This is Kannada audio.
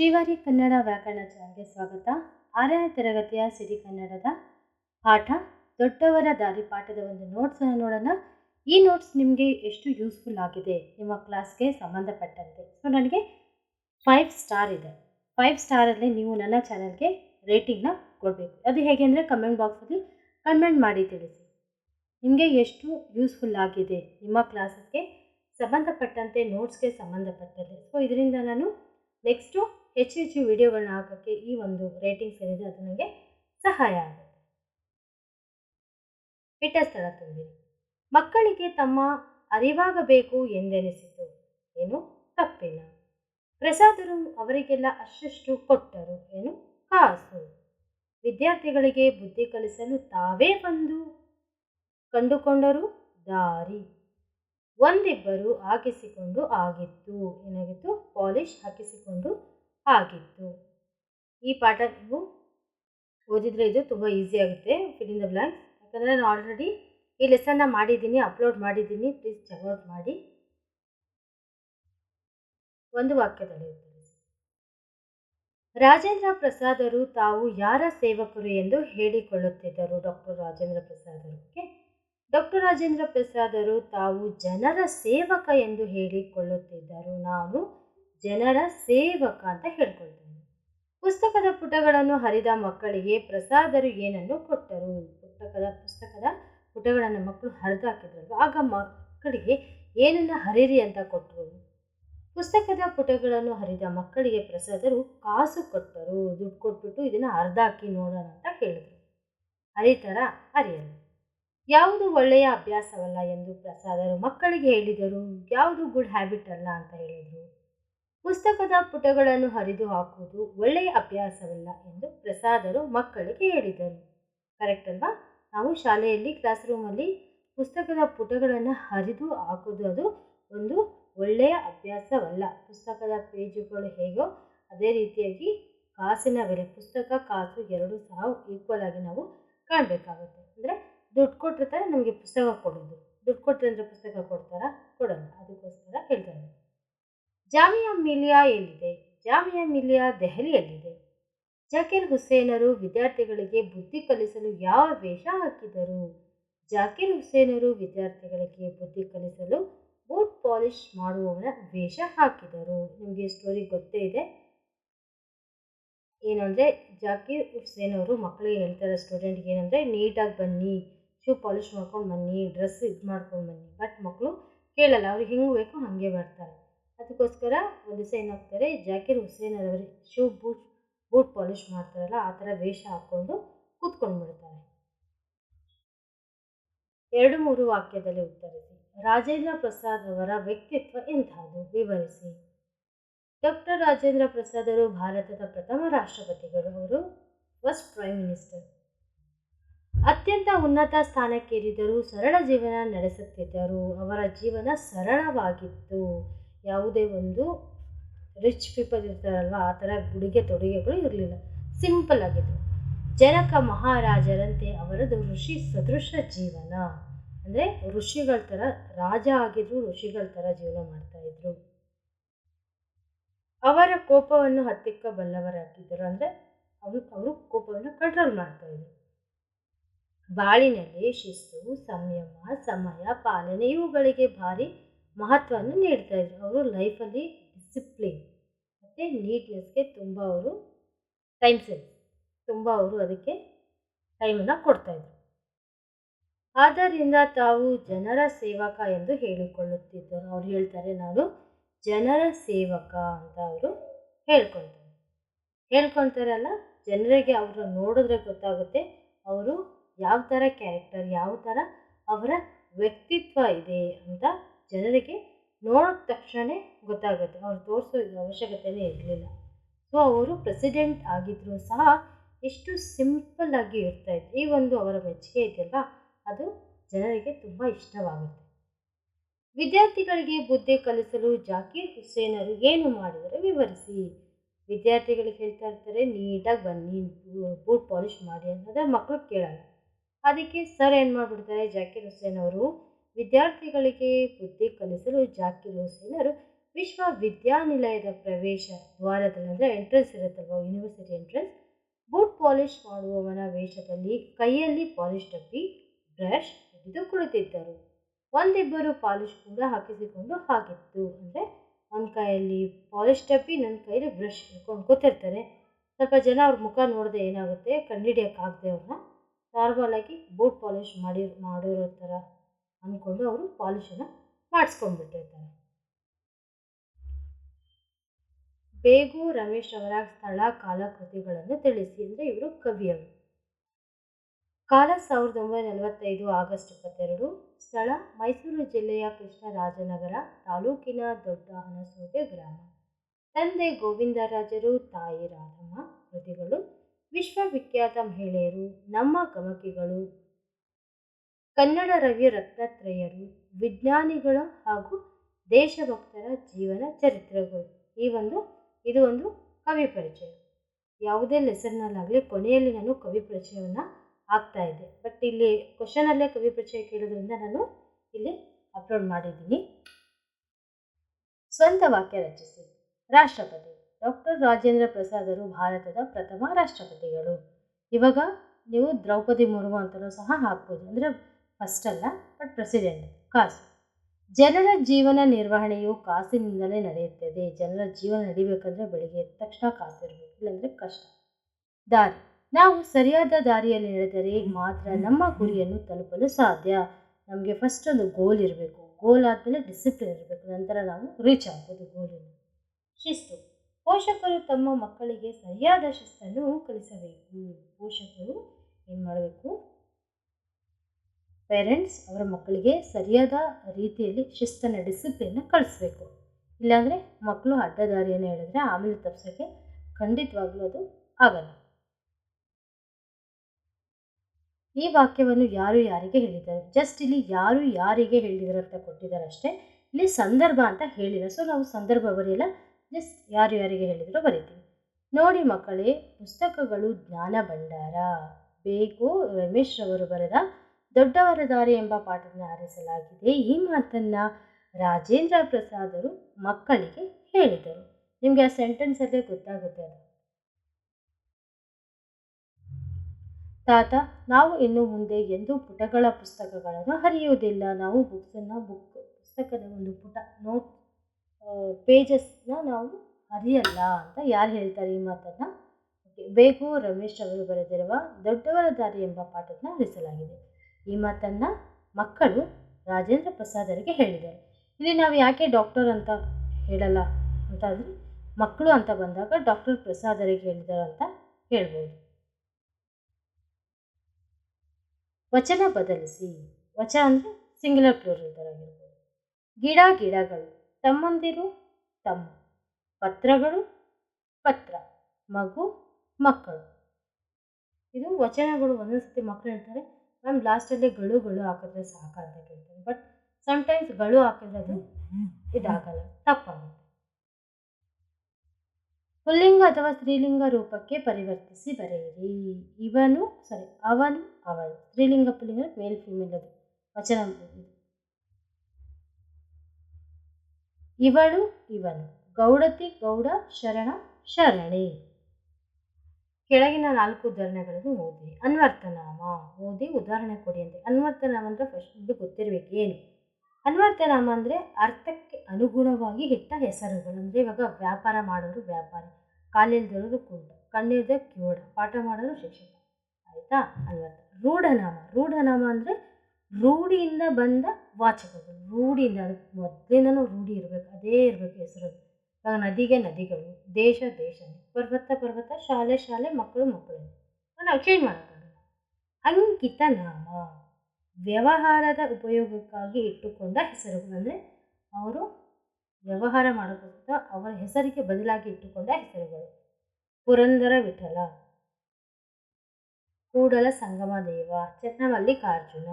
ಶ್ರೀವಾರಿ ಕನ್ನಡ ವ್ಯಾಕರಣ ಚಾನಲ್ಗೆ ಸ್ವಾಗತ. ಆರನೇ ತರಗತಿಯ ಸಿರಿ ಕನ್ನಡದ ಪಾಠ. ದೊಡ್ಡವರ ದಾರಿ ಪಾಠದ ಒಂದು ನೋಟ್ಸನ್ನು ನೋಡೋಣ. ಈ ನೋಟ್ಸ್ ನಿಮಗೆ ಎಷ್ಟು ಯೂಸ್ಫುಲ್ ಆಗಿದೆ? ನಿಮ್ಮ ಕ್ಲಾಸ್ಗೆ ಸಂಬಂಧಪಟ್ಟಂತೆ. ಸೊ, ನನಗೆ ಫೈವ್ ಸ್ಟಾರ್ ಇದೆ. ಫೈವ್ ಸ್ಟಾರಲ್ಲಿ ನೀವು ನನ್ನ ಚಾನಲ್ಗೆ ರೇಟಿಂಗ್ನ ಕೊಡಬೇಕು. ಅದು ಹೇಗೆ ಅಂದರೆ ಕಮೆಂಟ್ ಬಾಕ್ಸಲ್ಲಿ ಕಮೆಂಟ್ ಮಾಡಿ ತಿಳಿಸಿ. ನಿಮಗೆ ಎಷ್ಟು ಯೂಸ್ಫುಲ್ ಆಗಿದೆ? ನಿಮ್ಮ ಕ್ಲಾಸಸ್ಗೆ ಸಂಬಂಧಪಟ್ಟಂತೆ, ನೋಟ್ಸ್ಗೆ ಸಂಬಂಧಪಟ್ಟಂತೆ. ಸೊ, ಇದರಿಂದ ನಾನು ನೆಕ್ಸ್ಟು ಹೆಚ್ಚು ಹೆಚ್ಚು ವಿಡಿಯೋಗಳನ್ನ ಹಾಕೋಕ್ಕೆ ಈ ಒಂದು ರೇಟಿಂಗ್ಸ್ ಏನಿದೆ ಅದು ನನಗೆ ಸಹಾಯ ಆಗುತ್ತೆ. ಇಟ್ಟ ಸ್ಥಳ ಮಕ್ಕಳಿಗೆ ತಮ್ಮ ಅರಿವಾಗಬೇಕು ಎಂದೆನಿಸಿತು. ಏನು? ತಪ್ಪಿಲ್ಲ. ಪ್ರಸಾದರು ಅವರಿಗೆಲ್ಲ ಅಷ್ಟಷ್ಟು ಕೊಟ್ಟರು ಏನು? ಕಾಸು. ವಿದ್ಯಾರ್ಥಿಗಳಿಗೆ ಬುದ್ಧಿ ಕಲಿಸಲು ತಾವೇ ಬಂದು ಕಂಡುಕೊಂಡರು ದಾರಿ. ಒಂದಿಬ್ಬರು ಹಾಕಿಸಿಕೊಂಡು ಆಗಿತ್ತು ಏನಾಗಿತ್ತು? ಪಾಲಿಶ್ ಹಾಕಿಸಿಕೊಂಡು ಆಗಿತ್ತು. ಈ ಪಾಠ ನೀವು ಓದಿದರೆ ಇದು ತುಂಬ ಈಸಿ ಆಗುತ್ತೆ ಫಿಲ್ ಇನ್ ದ ಬ್ಲ್ಯಾಂಕ್ಸ್ ಯಾಕಂದರೆ ನಾನು ಆಲ್ರೆಡಿ ಈ ಲೆಸನ್ನ ಮಾಡಿದ್ದೀನಿ ಅಪ್ಲೋಡ್ ಮಾಡಿದ್ದೀನಿ. ಪ್ಲೀಸ್ ಚೆಕ್ಔಟ್ ಮಾಡಿ. ಒಂದು ವಾಕ್ಯದಲ್ಲಿ ರಾಜೇಂದ್ರ ಪ್ರಸಾದರು ತಾವು ಯಾರ ಸೇವಕರು ಎಂದು ಹೇಳಿಕೊಳ್ಳುತ್ತಿದ್ದರು? ಡಾಕ್ಟರ್ ರಾಜೇಂದ್ರ ಪ್ರಸಾದರು ಡಾಕ್ಟರ್ ರಾಜೇಂದ್ರ ಪ್ರಸಾದರು ತಾವು ಜನರ ಸೇವಕ ಎಂದು ಹೇಳಿಕೊಳ್ಳುತ್ತಿದ್ದರು. ನಾನು ಜನರ ಸೇವಕ ಅಂತ ಹೇಳ್ಕೊಳ್ತಾನೆ. ಪುಸ್ತಕದ ಪುಟಗಳನ್ನು ಹರಿದ ಮಕ್ಕಳಿಗೆ ಪ್ರಸಾದರು ಏನನ್ನು ಕೊಟ್ಟರು? ಪುಸ್ತಕದ ಪುಸ್ತಕದ ಪುಟಗಳನ್ನು ಮಕ್ಕಳು ಹರಿದಾಕಿದ್ರು ಆಗ ಮಕ್ಕಳಿಗೆ ಏನನ್ನು ಹರಿರಿ ಅಂತ ಕೊಟ್ಟರು ಪುಸ್ತಕದ ಪುಟಗಳನ್ನು ಹರಿದ ಮಕ್ಕಳಿಗೆ ಪ್ರಸಾದರು ಕಾಸು ಕೊಟ್ಟರು. ದುಡ್ಡು ಕೊಟ್ಬಿಟ್ಟು ಇದನ್ನು ಹರಿದಾಕಿ ನೋಡೋಣ ಅಂತ ಹೇಳಿದರು. ಹರಿತರ ಹರಿಯಲ್ಲ ಯಾವುದು ಒಳ್ಳೆಯ ಅಭ್ಯಾಸವಲ್ಲ ಎಂದು ಪ್ರಸಾದರು ಮಕ್ಕಳಿಗೆ ಹೇಳಿದರು. ಯಾವುದು ಗುಡ್ ಹ್ಯಾಬಿಟ್ ಅಲ್ಲ ಅಂತ ಹೇಳಿದರು. ಪುಸ್ತಕದ ಪುಟಗಳನ್ನು ಹರಿದು ಹಾಕುವುದು ಒಳ್ಳೆಯ ಅಭ್ಯಾಸವಲ್ಲ ಎಂದು ಪ್ರಸಾದರು ಮಕ್ಕಳಿಗೆ ಹೇಳಿದರು. ಕರೆಕ್ಟ್ ಅಲ್ವಾ? ನಾವು ಶಾಲೆಯಲ್ಲಿ ಕ್ಲಾಸ್ ರೂಮಲ್ಲಿ ಪುಸ್ತಕದ ಪುಟಗಳನ್ನು ಹರಿದು ಹಾಕೋದು ಅದು ಒಂದು ಒಳ್ಳೆಯ ಅಭ್ಯಾಸವಲ್ಲ. ಪುಸ್ತಕದ ಪೇಜುಗಳು ಹೇಗೋ ಅದೇ ರೀತಿಯಾಗಿ ಕಾಸಿನ ಬೆಲೆ, ಪುಸ್ತಕ ಕಾಸು ಎರಡು ಸಹ ಈಕ್ವಲ್ ಆಗಿ ನಾವು ಕಾಣಬೇಕಾಗುತ್ತೆ. ಅಂದರೆ ದುಡ್ಡು ಕೊಟ್ಟಿರ್ತಾರೆ ನಮಗೆ ಪುಸ್ತಕ ಕೊಡೋದು ದುಡ್ಡು ಕೊಟ್ಟರೆ ಅಂದರೆ ಪುಸ್ತಕ ಕೊಡ್ತಾರಾ? ಕೊಡೋಲ್ಲ. ಅದಕ್ಕೋಸ್ಕರ ಹೇಳ್ತಾರೆ ಜಾಮಿಯಾ ಮಿಲಿಯಾ ಎಲ್ಲಿದೆ? ಜಾಮಿಯಾ ಮಿಲಿಯಾ ದೆಹಲಿಯಲ್ಲಿದೆ. ಜಾಕಿರ್ ಹುಸೇನರು ವಿದ್ಯಾರ್ಥಿಗಳಿಗೆ ಬುದ್ಧಿ ಕಲಿಸಲು ಯಾವ ವೇಷ ಹಾಕಿದರು? ಜಾಕಿರ್ ಹುಸೇನರು ವಿದ್ಯಾರ್ಥಿಗಳಿಗೆ ಬುದ್ಧಿ ಕಲಿಸಲು ಬೂಟ್ ಪಾಲಿಶ್ ಮಾಡುವವನ ವೇಷ ಹಾಕಿದರು. ನಿಮಗೆ ಸ್ಟೋರಿ ಗೊತ್ತೇ ಇದೆ? ಏನಂದರೆ ಜಾಕಿರ್ ಹುಸೇನ್ ಅವರು ಮಕ್ಕಳಿಗೆ ಹೇಳ್ತಾರೆ ಸ್ಟೂಡೆಂಟ್ಗೆ ಏನಂದರೆ, ನೀಟಾಗಿ ಬನ್ನಿ ಶೂ ಪಾಲಿಶ್ ಮಾಡ್ಕೊಂಡು ಬನ್ನಿ ಡ್ರೆಸ್ ಇದು ಮಾಡ್ಕೊಂಡು ಬನ್ನಿ. ಬಟ್ ಮಕ್ಕಳು ಕೇಳಲ್ಲ, ಅವ್ರಿಗೆ ಹೆಂಗೆ ಬೇಕೋ ಹಾಗೆ ಬರ್ತಾರೆ ಅದಕ್ಕೋಸ್ಕರ ಒಂದು ದಿವಸ ಏನಾಗ್ತಾರೆ ಜಾಕಿರ್ ಹುಸೇನ್ ಅವರು ಶೂ ಬೂಟ್ ಬೂಟ್ ಪಾಲಿಶ್ ಮಾಡ್ತಾರಲ್ಲ, ಆ ಥರ ವೇಷ ಹಾಕ್ಕೊಂಡು ಕೂತ್ಕೊಂಡ್ಬಿಡ್ತಾರೆ. ಎರಡು ಮೂರು ವಾಕ್ಯದಲ್ಲಿ ಉತ್ತರಿಸಿ. ರಾಜೇಂದ್ರ ಪ್ರಸಾದ್ ಅವರ ವ್ಯಕ್ತಿತ್ವ ಎಂಥದ್ದು ವಿವರಿಸಿ. ಡಾಕ್ಟರ್ ರಾಜೇಂದ್ರ ಪ್ರಸಾದ್ ಅವರು ಭಾರತದ ಪ್ರಥಮ ರಾಷ್ಟ್ರಪತಿಗಳು. ಅವರು ಫಸ್ಟ್ ಪ್ರೈಮ್ ಮಿನಿಸ್ಟರ್ ಅತ್ಯಂತ ಉನ್ನತ ಸ್ಥಾನಕ್ಕೇರಿದರೂ ಸರಳ ಜೀವನ ನಡೆಸುತ್ತಿದ್ದರು. ಅವರ ಜೀವನ ಸರಳವಾಗಿತ್ತು. ಯಾವುದೇ ಒಂದು ರಿಚ್ ಪೀಪಲ್ ಇರ್ತಾರಲ್ವ, ಆ ಥರ ಉಡುಗೆ ತೊಡುಗೆಗಳು ಇರಲಿಲ್ಲ. ಸಿಂಪಲ್ ಆಗಿತ್ತು. ಜನಕ ಮಹಾರಾಜರಂತೆ ಅವರದು ಋಷಿ ಸದೃಶ ಜೀವನ. ಅಂದರೆ ಋಷಿಗಳ ಥರ, ರಾಜ ಆಗಿದ್ರು ಋಷಿಗಳ ಥರ ಜೀವನ ಮಾಡ್ತಾಯಿದ್ರು ಅವರ ಕೋಪವನ್ನು ಹತ್ತಿಕ್ಕ ಬಲ್ಲವರಾಗಿದ್ದರು ಅಂದರೆ ಅವರು ಅವರು ಕೋಪವನ್ನು ಕಂಟ್ರೋಲ್ ಮಾಡ್ತಾಯಿದ್ರು ಬಾಳಿನಲ್ಲಿ ಶಿಸ್ತು, ಸಂಯಮ, ಸಮಯ, ಪಾಲನೆ ಇವುಗಳಿಗೆ ಭಾರಿ ಮಹತ್ವವನ್ನು ನೀಡ್ತಾಯಿದ್ರು ಅವರು ಲೈಫಲ್ಲಿ ಡಿಸಿಪ್ಲಿನ್ ಮತ್ತು ನೀಟ್ನೆಸ್ಗೆ ತುಂಬ ಅವರು ಟೈಮ್ ಸೆನ್ಸ್, ತುಂಬ ಅವರು ಅದಕ್ಕೆ ಟೈಮನ್ನು ಕೊಡ್ತಾಯಿದ್ರು ಆದ್ದರಿಂದ ತಾವು ಜನರ ಸೇವಕ ಎಂದು ಹೇಳಿಕೊಳ್ಳುತ್ತಿದ್ದರು. ಅವ್ರು ಹೇಳ್ತಾರೆ, ನಾನು ಜನರ ಸೇವಕ ಅಂತ ಅವರು ಹೇಳ್ಕೊಳ್ತಾರೆ ಹೇಳ್ಕೊಳ್ತಾರಲ್ಲ ಜನರಿಗೆ ಅವರ ನೋಡಿದ್ರೆ ಗೊತ್ತಾಗುತ್ತೆ ಅವರು ಯಾವ ಥರ ಕ್ಯಾರೆಕ್ಟರ್, ಯಾವ ಥರ ಅವರ ವ್ಯಕ್ತಿತ್ವ ಇದೆ ಅಂತ ಜನರಿಗೆ ನೋಡಿದ ತಕ್ಷಣ ಗೊತ್ತಾಗುತ್ತೆ. ಅವ್ರು ತೋರಿಸೋ ಅವಶ್ಯಕತೆಯೇ ಇರಲಿಲ್ಲ. ಸೊ ಅವರು ಪ್ರೆಸಿಡೆಂಟ್ ಆಗಿದ್ದರೂ ಸಹ ಎಷ್ಟು ಸಿಂಪಲ್ ಆಗಿ ಇರ್ತಾಯಿತ್ತು ಈ ಒಂದು ಅವರ ಮೆಚ್ಚುಗೆ ಇದೆಯಲ್ಲ, ಅದು ಜನರಿಗೆ ತುಂಬ ಇಷ್ಟವಾಗುತ್ತೆ. ವಿದ್ಯಾರ್ಥಿಗಳಿಗೆ ಬುದ್ಧಿ ಕಲಿಸಲು ಜಾಕೀರ್ ಹುಸೇನರು ಏನು ಮಾಡಿದರೆ ವಿವರಿಸಿ. ವಿದ್ಯಾರ್ಥಿಗಳಿಗೆ ಹೇಳ್ತಾ ಇರ್ತಾರೆ, ನೀಟಾಗಿ ಬನ್ನಿ, ಬೂಟ್ ಪಾಲಿಷ್ ಮಾಡಿ ಅನ್ನೋದೇ ಮಕ್ಕಳು ಕೇಳಲ್ಲ. ಅದಕ್ಕೆ ಸರ್ ಏನು ಮಾಡಿಬಿಡ್ತಾರೆ, ಜಾಕೀರ್ ಹುಸೇನ್ ಅವರು ವಿದ್ಯಾರ್ಥಿಗಳಿಗೆ ಬುದ್ಧಿ ಕಲಿಸಲು ಜಾಕಿರ್ ಹುಸೇನರು ವಿಶ್ವವಿದ್ಯಾನಿಲಯದ ಪ್ರವೇಶ ದ್ವಾರದಲ್ಲಿ ಅಂದರೆ ಎಂಟ್ರೆನ್ಸ್ ಇರುತ್ತಲ್ವ ಯೂನಿವರ್ಸಿಟಿ ಎಂಟ್ರೆನ್ಸ್ ಬೂಟ್ ಪಾಲಿಷ್ ಮಾಡುವವನ ವೇಷದಲ್ಲಿ ಕೈಯಲ್ಲಿ ಪಾಲಿಶ್ ಡಬ್ಬಿ ಬ್ರಷ್ ಹಿಡಿದು ಕುಳಿತಿದ್ದರು. ಒಂದಿಬ್ಬರು ಪಾಲಿಶ್ ಕೂಡ ಹಾಕಿಸಿಕೊಂಡು ಹಾಗಿತ್ತು. ಅಂದರೆ ಒಂದು ಕೈಯಲ್ಲಿ ಪಾಲಿಶ್ ಡಬ್ಬಿ ನನ್ನ ಕೈಯಲ್ಲಿ ಬ್ರಷ್ ಹಿಡ್ಕೊಂಡು ಕೂತಿರ್ತಾರೆ. ಸ್ವಲ್ಪ ಜನ ಅವ್ರ ಮುಖ ನೋಡದೆ ಏನಾಗುತ್ತೆ ಕಂಡುಹಿಡಿಯೋಕ್ಕಾಗದೆ ಅವ್ರನ್ನ. ನಾರ್ಮಲಾಗಿ ಬೂಟ್ ಪಾಲಿಶ್ ಮಾಡಿ ಮಾಡೋರೋ ಥರ ಅಂದ್ಕೊಂಡು ಅವರು ಪಾಲಿಶನ್ನು ಮಾಡಿಸ್ಕೊಂಡ್ಬಿಟ್ಟಿರ್ತಾರೆ. ಬೇಗು ರಮೇಶ್ ಅವರ ಸ್ಥಳ ಕಾಲ ಕೃತಿಗಳನ್ನು ತಿಳಿಸಿ ಅಂದರೆ ಇವರು ಕವಿಯವರು. ಕಾಲ ಸಾವಿರದ ಒಂಬೈನೂರ ನಲವತ್ತೈದು ಆಗಸ್ಟ್ ಇಪ್ಪತ್ತೆರಡು, ಸ್ಥಳ ಮೈಸೂರು ಜಿಲ್ಲೆಯ ಕೃಷ್ಣರಾಜನಗರ ತಾಲೂಕಿನ ದೊಡ್ಡ ಹಣಸೋಟೆ ಗ್ರಾಮ. ತಂದೆ ಗೋವಿಂದರಾಜರು, ತಾಯಿ ರಾಧಮ್ಮ ಕೃತಿಗಳು. ವಿಶ್ವವಿಖ್ಯಾತ ಮಹಿಳೆಯರು, ನಮ್ಮ ಗಮಕಿಗಳು ಕನ್ನಡ ರವಿ ರತ್ನತ್ರಯರು, ವಿಜ್ಞಾನಿಗಳ ಹಾಗೂ ದೇಶಭಕ್ತರ ಜೀವನ ಚರಿತ್ರೆಗಳು. ಈ ಒಂದು, ಇದು ಒಂದು ಕವಿ ಪರಿಚಯ. ಯಾವುದೇ ಲೆಸನ್ನಲ್ಲಾಗಲಿ ಕೊನೆಯಲ್ಲಿ ನಾನು ಕವಿ ಪರಿಚಯವನ್ನು ಆಗ್ತಾ ಇದೆ ಬಟ್ ಇಲ್ಲಿ ಕ್ವಶನಲ್ಲೇ ಕವಿ ಪರಿಚಯ ಕೇಳೋದ್ರಿಂದ ನಾನು ಇಲ್ಲಿ ಅಪ್ಲೋಡ್ ಮಾಡಿದ್ದೀನಿ. ಸ್ವಂತ ವಾಕ್ಯ ರಚಿಸಿ. ರಾಷ್ಟ್ರಪತಿ. ಡಾಕ್ಟರ್ ರಾಜೇಂದ್ರ ಪ್ರಸಾದರು ಭಾರತದ ಪ್ರಥಮ ರಾಷ್ಟ್ರಪತಿಗಳು. ಇವಾಗ ನೀವು ದ್ರೌಪದಿ ಮುರ್ಮು ಅಂತಲೂ ಸಹ ಹಾಕ್ಬೋದು. ಅಂದರೆ ಫಸ್ಟ್ ಅಲ್ಲ ಬಟ್ ಪ್ರೆಸಿಡೆಂಟ್ ಕಾಸು. ಜನರ ಜೀವನ ನಿರ್ವಹಣೆಯು ಕಾಸಿನಿಂದಲೇ ನಡೆಯುತ್ತದೆ. ಜನರ ಜೀವನ ನಡಿಬೇಕಂದ್ರೆ ಬೆಳಿಗ್ಗೆ ಎದ್ದ ತಕ್ಷಣ ಕಾಸು ಇರಬೇಕು, ಇಲ್ಲಾಂದರೆ ಕಷ್ಟ. ದಾರಿ. ನಾವು ಸರಿಯಾದ ದಾರಿಯಲ್ಲಿ ನಡೆದರೆ ಮಾತ್ರ ನಮ್ಮ ಗುರಿಯನ್ನು ತಲುಪಲು ಸಾಧ್ಯ. ನಮಗೆ ಫಸ್ಟ್ ಒಂದು ಗೋಲ್ ಇರಬೇಕು. ಗೋಲ್ ಆದಮೇಲೆ ಡಿಸಿಪ್ಲಿನ್ ಇರಬೇಕು. ನಂತರ ನಾವು ರೀಚ್ ಆಗ್ಬೋದು ಗೋಲಿನ ಶಿಸ್ತು. ಪೋಷಕರು ತಮ್ಮ ಮಕ್ಕಳಿಗೆ ಸರಿಯಾದ ಶಿಸ್ತನ್ನು ಕಲಿಸಬೇಕು. ಪೋಷಕರು ಏನು ಮಾಡಬೇಕು? ಪೇರೆಂಟ್ಸ್ ಅವರ ಮಕ್ಕಳಿಗೆ ಸರಿಯಾದ ರೀತಿಯಲ್ಲಿ ಶಿಸ್ತನ್ನು ಡಿಸಿಪ್ಲಿನ್ನ ಕಳಿಸ್ಬೇಕು. ಇಲ್ಲಾಂದರೆ ಮಕ್ಕಳು ಅಡ್ಡದಾರಿಯನ್ನು ಹೇಳಿದ್ರೆ ಆಮೇಲೆ ತಪ್ಸೋಕ್ಕೆ ಖಂಡಿತವಾಗ್ಲೂ ಅದು ಆಗಲ್ಲ. ಈ ವಾಕ್ಯವನ್ನು ಯಾರು ಯಾರಿಗೆ ಹೇಳಿದ್ದಾರೆ? ಜಸ್ಟ್ ಇಲ್ಲಿ ಯಾರು ಯಾರಿಗೆ ಹೇಳಿದ್ದಾರೆ ಅಂತ ಕೊಟ್ಟಿದ್ದಾರೆ ಅಷ್ಟೇ. ಇಲ್ಲಿ ಸಂದರ್ಭ ಅಂತ ಹೇಳಿಲ್ಲ. ಸೊ ನಾವು ಸಂದರ್ಭ ಬರೆಯಲ್ಲ ಜಸ್ಟ್ ಯಾರು ಯಾರಿಗೆ ಹೇಳಿದ್ರು ಬರೀತೀವಿ. ನೋಡಿ ಮಕ್ಕಳೇ, ಪುಸ್ತಕಗಳು ಜ್ಞಾನ ಭಂಡಾರ. ಬೇಕು ರಮೇಶ್ ಅವರು ಬರೆದ ದೊಡ್ಡವರ ದಾರಿ ಎಂಬ ಪಾಠವನ್ನು ಆರಿಸಲಾಗಿದೆ. ಈ ಮಾತನ್ನು ರಾಜೇಂದ್ರ ಪ್ರಸಾದರು ಮಕ್ಕಳಿಗೆ ಹೇಳಿದರು. ನಿಮಗೆ ಆ ಸೆಂಟೆನ್ಸಲ್ಲೇ ಗೊತ್ತಾಗುತ್ತೆ ಅದು. ತಾತ, ನಾವು ಇನ್ನು ಮುಂದೆ ಎಂದೂ ಪುಟಗಳ ಪುಸ್ತಕಗಳನ್ನು ಹರಿಯುವುದಿಲ್ಲ. ನಾವು ಬುಕ್ಸನ್ನು ಬುಕ್ ಪುಸ್ತಕದ ಒಂದು ಪುಟ ನೋಟ್ ಪೇಜಸ್ನ ನಾವು ಹರಿಯಲ್ಲ ಅಂತ ಯಾರು ಹೇಳ್ತಾರೆ ಈ ಮಾತನ್ನು? ಬೇಗು ರಮೇಶ್ ಅವರು ಬರೆದಿರುವ ದೊಡ್ಡವರ ದಾರಿ ಎಂಬ ಪಾಠವನ್ನು ಹರಿಸಲಾಗಿದೆ ಈ ಮಾತನ್ನು ಮಕ್ಕಳು ರಾಜೇಂದ್ರ ಪ್ರಸಾದರಿಗೆ ಹೇಳಿದರು ಇಲ್ಲಿ ನಾವು ಯಾಕೆ ಡಾಕ್ಟರ್ ಅಂತ ಹೇಳಲ್ಲ ಅಂತ ಮಕ್ಕಳು ಅಂತ ಬಂದಾಗ ಡಾಕ್ಟರ್ ಪ್ರಸಾದರಿಗೆ ಹೇಳಿದ್ದಾರೆ ಅಂತ ಹೇಳ್ಬೋದು. ವಚನ ಬದಲಿಸಿ, ವಚ ಅಂದರೆ ಸಿಂಗ್ಯುಲರ್ ಪ್ಲೂರಲ್ ಆಗಿರ್ಬೋದು. ಗಿಡ ಗಿಡಗಳು, ತಮ್ಮಂದಿರು ತಮ್ಮ, ಪತ್ರಗಳು ಪತ್ರ, ಮಗು ಮಕ್ಕಳು. ಇದು ವಚನಗಳು ಒಂದೊಂದು ಸತಿ ಮಕ್ಕಳು ಹೇಳ್ತಾರೆ. ಮ್ಯಾಮ್ ಲಾಸ್ಟಲ್ಲಿ ಗಳು ಗಳು ಹಾಕಿದ್ರೆ ಸಾಕಂತ ಕೇಳ್ತೀನಿ ಬಟ್ ಸಮ್ಟೈಮ್ಸ್ಗಳು ಹಾಕಿದ್ರೆ ಅದು ಇದಾಗಲ್ಲ, ತಪ್ಪಾಗುತ್ತೆ. ಪುಲ್ಲಿಂಗ ಅಥವಾ ಸ್ತ್ರೀಲಿಂಗ ರೂಪಕ್ಕೆ ಪರಿವರ್ತಿಸಿ ಬರೆಯಿರಿ. ಇವನು ಸಾರಿ ಅವನು, ಅವಳು. ಸ್ತ್ರೀಲಿಂಗ ಪುಲ್ಲಿಂಗ ಮೇಲ್ ಫಿಮೇಲ್ ಅದು. ವಚನ ಇವಳು, ಇವನು. ಗೌಡತಿ, ಗೌಡ, ಶರಣ, ಶರಣಿ. ಕೆಳಗಿನ ನಾಲ್ಕು ಉದಾಹರಣೆಗಳನ್ನು ಓದಿ. ಅನ್ವರ್ಥನಾಮ ಓದಿ ಉದಾಹರಣೆ ಕೊಡಿ ಅಂತ. ಅನ್ವರ್ಥನಾಮ ಅಂದರೆ ಫಸ್ಟ್ ಗೊತ್ತಿರಬೇಕು ಏನು? ಅನ್ವರ್ಥನಾಮ ಅಂದರೆ ಅರ್ಥಕ್ಕೆ ಅನುಗುಣವಾಗಿ ಇಟ್ಟ ಹೆಸರುಗಳು. ಅಂದರೆ ಇವಾಗ ವ್ಯಾಪಾರ ಮಾಡೋರು ವ್ಯಾಪಾರಿ ಕಾಲಿಲ್ದವರು ಕುಂಟ, ಕಣ್ಣಿಲ್ದ ಕಿವಡ, ಪಾಠ ಮಾಡೋರು ಶಿಕ್ಷಕ. ಆಯಿತಾ? ಅನ್ವರ್ಥ ರೂಢನಾಮ. ರೂಢನಾಮ ಅಂದರೆ ರೂಢಿಯಿಂದ ಬಂದ ವಾಚಕಗಳು. ರೂಢಿಯಿಂದ ಮೊದಲಿಂದನೂ ರೂಢಿ ಇರಬೇಕು, ಅದೇ ಇರಬೇಕು ಹೆಸರು. ನದಿಗೆ ನದಿಗಳು, ದೇಶ ದೇಶ ಪರ್ವತ ಪರ್ವತ, ಶಾಲೆ ಶಾಲೆ, ಮಕ್ಕಳು ಮಕ್ಕಳು. ನಾವು ಚೇಂಜ್ ಮಾಡೋಕ್ಕಾಗಲ್ಲ. ಅಂಕಿತ ನಾಮ, ವ್ಯವಹಾರದ ಉಪಯೋಗಕ್ಕಾಗಿ ಇಟ್ಟುಕೊಂಡ ಹೆಸರುಗಳು ಅಂದರೆ ಅವರು ವ್ಯವಹಾರ ಮಾಡೋದಕ್ಕಿಂತ ಅವರ ಹೆಸರಿಗೆ ಬದಲಾಗಿ ಇಟ್ಟುಕೊಂಡ ಹೆಸರುಗಳು. ಪುರಂದರ ವಿಠಲ, ಕೂಡಲ ಸಂಗಮ ದೇವ ಚನ್ನಮಲ್ಲಿಕಾರ್ಜುನ